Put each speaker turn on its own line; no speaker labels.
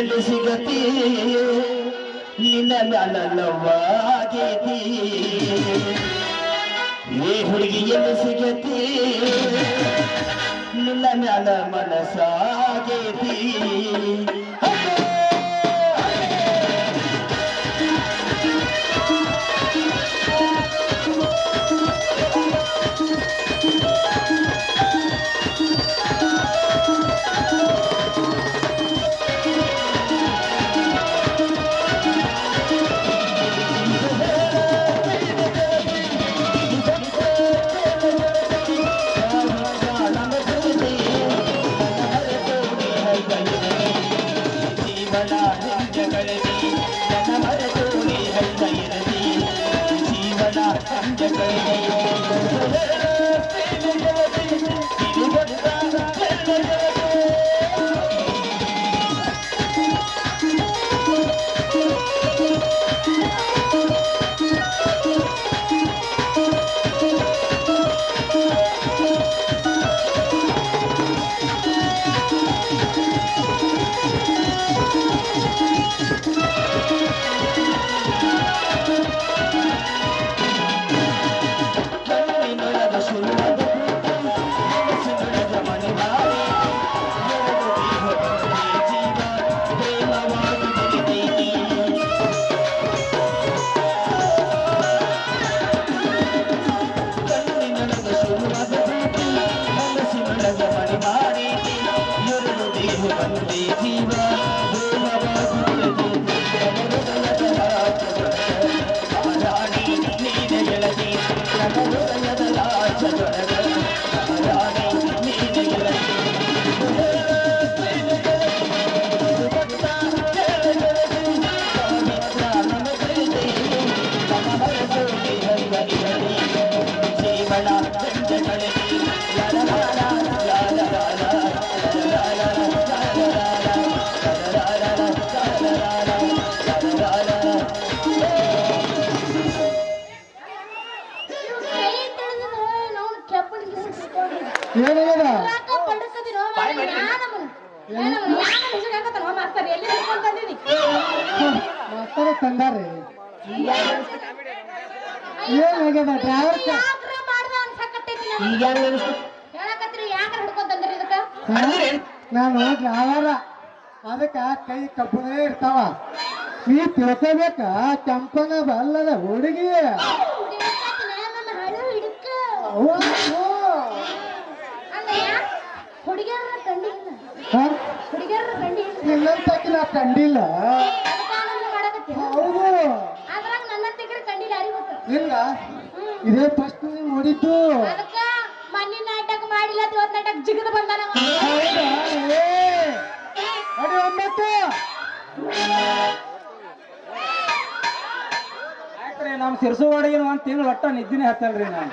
ಎಲ್ಲಿ ಸಿಗತಿ ನಿನ್ನ ಮ್ಯಾಲ ಲವ್ವಾಗೈತಿ ಏ ಹುಡುಗಿ ಎಲ್ಲಿ ಸಿಗತಿ? ನಿನ್ನ ಮ್ಯಾಲ ಮನಸ್ಸಾಗೈತಿ ಜೀವನ ಹಂಜಗಳಲ್ಲಿ
ಏನಾಗ್ಯದ ಮಾಸ್ತರ? ತಂದಾರೆ ಏನಾಗ್ಯದ ಡ್ರೈವರ್
ಈಗ
ನಾನು ಡ್ರೈವರ. ಅದಕ್ಕ ಕೈ ಕಬ್ಬನೇ ಇರ್ತಾವ. ನೀ ತಿಳ್ಕೊಬೇಕ ಕೆಂಪನ ಬಲ್ಲದ ಹುಡುಗಿ.
ಹುಡುಗಿಯರ ಕಂಡಿಲ್ಲ
ಹ?
ಹುಡುಗಿಯರ ಕಂಡಿಲ್ಲ
ನಿನ್ನಂತಕಿ ನಾ ಕಂಡಿಲ್ಲ
ಮಾಡಕತ್ತಿ
ಹೌದು.
ಅದ್ರಾಗ ನನ್ನ ತೆಗ್ರ ಕಂಡಿಲ್ಲ ಯಾರಿಗ್
ಇಲ್ಲ? ಇದೇ ಫಸ್ಟ್ ನೋಡಿದ್ದು.
ಅದಕ್ಕ ಮಣ್ಣಿನ ನಾಟಕ ಮಾಡಿಲ್ಲ ಇವತ್ ನಾಟಕ ಜಿಗದ ಬಂದಾನ
ಅಡಿ ಒಂಬತ್ತು.
ಸಿರ್ಸುವಾಡಿಗೆ ಒಂದ್ ತಿಂಗಳು ಒಟ್ಟ ನಿದ್ದಿನೇ ಹತ್ತಲ್ರಿ ನಾನು.